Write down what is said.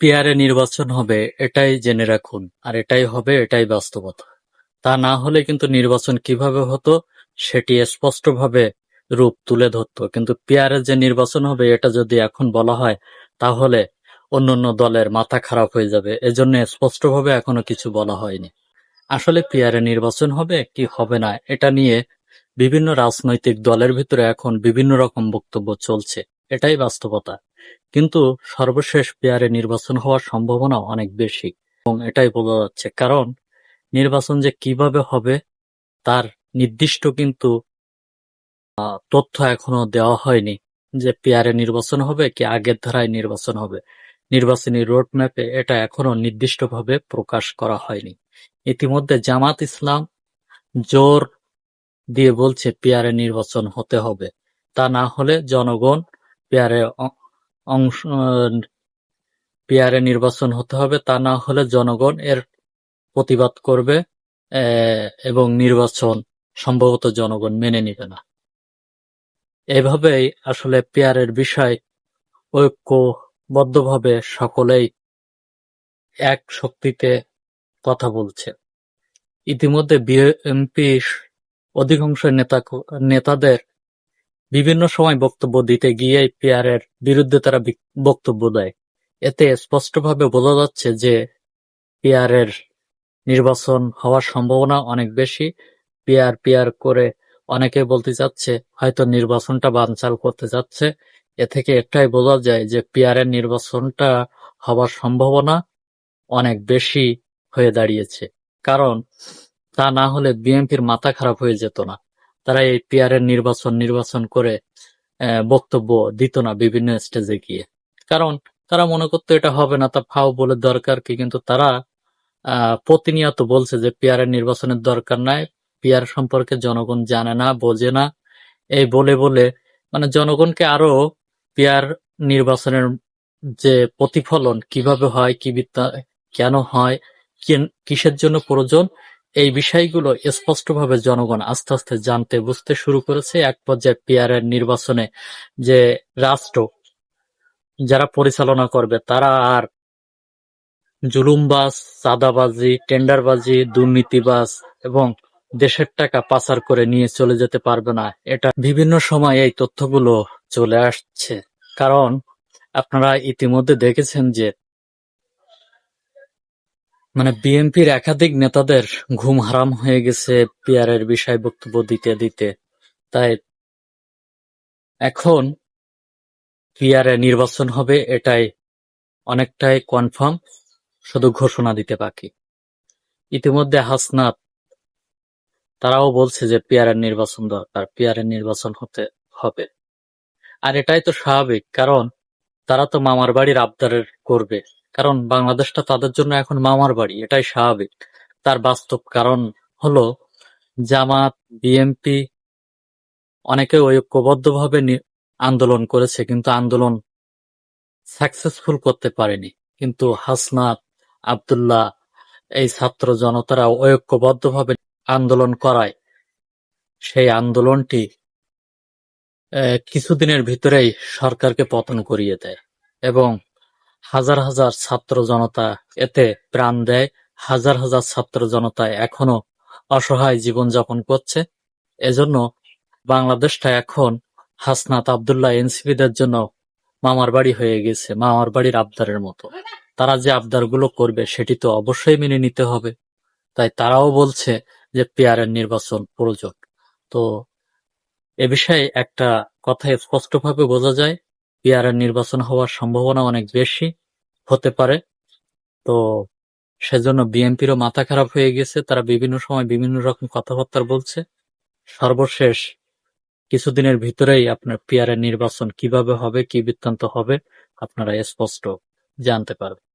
পিয়ারে নির্বাচন হবে, এটাই জেনে রাখুন। আর এটাই হবে, এটাই বাস্তবতা। তা না হলে কিন্তু নির্বাচন কীভাবে হতো, সেটি স্পষ্টভাবে রূপ তুলে ধরতো। কিন্তু পিয়ারের যে নির্বাচন হবে, এটা যদি এখন বলা হয়, তাহলে অন্যান্য দলের মাথা খারাপ হয়ে যাবে। এজন্য স্পষ্টভাবে এখনও কিছু বলা হয়নি। আসলে পিয়ারে নির্বাচন হবে কি হবে না, এটা নিয়ে বিভিন্ন রাজনৈতিক দলের ভিতরে এখন বিভিন্ন রকম বক্তব্য চলছে। এটাই বাস্তবতা। কিন্তু সর্বশেষ পেয়ারে নির্বাচন হওয়ার সম্ভাবনা অনেক বেশি। এবং এটাই বোঝা যাচ্ছে, কারণ নির্বাচন যে কীভাবে হবে, তার নির্দিষ্ট কিন্তু তথ্য এখনও দেওয়া হয়নি যে পেয়ারে নির্বাচন হবে কি আগের ধারায় নির্বাচন হবে। নির্বাচনী রোড ম্যাপে এটা এখনও নির্দিষ্টভাবে প্রকাশ করা হয়নি। ইতিমধ্যে জামাত ইসলাম জোর দিয়ে বলছে পেয়ারে নির্বাচন হতে হবে। তা না হলে জনগণ পেয়ারে নির্বাচন হতে হবে। তা না হলে জনগণ এর প্রতিবাদ করবে এবং নির্বাচন সম্ভবত জনগণ মেনে নিবে না। এভাবেই আসলে পেয়ারের বিষয় ঐক্যবদ্ধভাবে সকলেই এক শক্তিতে কথা বলছে। ইতিমধ্যে বিএনপি অধিকাংশ নেতা নেতাদের বিভিন্ন সময় বক্তব্য দিতে গিয়ে পেয়ারের বিরুদ্ধে তারা বিক- বক্তব্য দেয়। এতে স্পষ্টভাবে বোঝা যাচ্ছে যে পেয়ারের নির্বাচন হওয়ার সম্ভাবনা অনেক বেশি। পেয়ার পেয়ার করে অনেকে বলতে চাচ্ছে, হয়তো নির্বাচনটা বানচাল করতে যাচ্ছে। এ থেকে একটাই বোঝা যায় যে পেয়ারের নির্বাচনটা হওয়ার সম্ভাবনা অনেক বেশি হয়ে দাঁড়িয়েছে। কারণ তা না হলে বিএনপির মাথা খারাপ হয়ে যেত না। তারা এই পিয়ারের নির্বাচন নির্বাচন করে বক্তব্য দিত না বিভিন্ন স্টেজে গিয়ে। কারণ তারা মনে করতো এটা হবে না, তা ফাও বলে দরকার কি? কিন্তু তারা প্রতিনিয়ত বলছে যে পিয়ারের নির্বাচনের দরকার নাই পিয়ার সম্পর্কে জনগণ জানে না, বোঝে না। এই বলে বলে মানে জনগণকে আরও পিয়ার নির্বাচনের যে প্রতিফলন কীভাবে হয়, কি বিদ্যা- কেন হয় কিসের জন্য প্রয়োজন এই বিষয়গুলো স্পষ্টভাবে জনগণ আস্তে আস্তে জানতে, বুঝতে শুরু করেছে। এক পর্যায়ে পিয়ারের নির্বাচনে যে রাষ্ট্র যারা পরিচালনা করবে, তারা আর জুলুমবাজ, চাঁদাবাজি, টেন্ডারবাজি, দুর্নীতিবাজ এবং দেশের টাকা পাচার করে নিয়ে চলে যেতে পারবে না। এটা বিভিন্ন সময় এই তথ্যগুলো চলে আসছে। কারণ আপনারা ইতিমধ্যে দেখেছেন যে মানে বিএনপির একাধিক নেতাদের ঘুম হারাম হয়ে গেছে পিয়ারের বিষয় বক্তব্য দিতে দিতে। তাই এখন পিয়ারে নির্বাচন হবে, এটাই অনেকটাই কনফার্ম শুধু ঘোষণা দিতে বাকি। ইতিমধ্যে হাসনাত, তারাও বলছে যে পিয়ারের নির্বাচন দরকার পিয়ারের নির্বাচন হতে হবে। আর এটাই তো স্বাভাবিক, কারণ তারা তো মামার বাড়ির আবদারের করবে। কারণ বাংলাদেশটা তাদের জন্য এখন মামার বাড়ি, এটাই স্বাভাবিক। তার বাস্তব কারণ হলো, জামাত, বিএনপি অনেকে ঐক্যবদ্ধভাবে আন্দোলন করেছে, কিন্তু আন্দোলন সাকসেসফুল করতে পারেনি। কিন্তু হাসনাত, আব্দুল্লাহ, এই ছাত্র জনতারা ঐক্যবদ্ধভাবে আন্দোলন করায়। সেই আন্দোলনটি কিছুদিনের ভিতরেই সরকারকে পতন করিয়ে দেয় এবং হাজার হাজার ছাত্র জনতা এতে প্রাণ দেয়। হাজার হাজার ছাত্র জনতা এখনও অসহায় জীবনযাপন করছে। এজন্য বাংলাদেশটা এখন হাসনাত আবদুল্লাহ এনসিপিদের জন্য মামার বাড়ি হয়ে গেছে, মামার বাড়ির আবদারের মতো। তারা যে আবদারগুলো করবে সেটি তো অবশ্যই মেনে নিতে হবে। তাই তারাও বলছে যে পেয়ারের নির্বাচন প্রয়োজন তো এ বিষয়ে একটা কথা স্পষ্টভাবে বোঝা যায়। পেয়ারের নির্বাচন হওয়ার সম্ভাবনা অনেক বেশি হতে পারে। তো সেজন্য বিএনপিরও মাথা খারাপ হয়ে গেছে। তারা বিভিন্ন সময় বিভিন্ন রকম কথাবার্তা বলছে। সর্বশেষ কিছুদিনের ভিতরেই আপনার পিয়ারের নির্বাচন কীভাবে হবে, কি বৃত্তান্ত হবে, আপনারা স্পষ্ট জানতে পারবেন।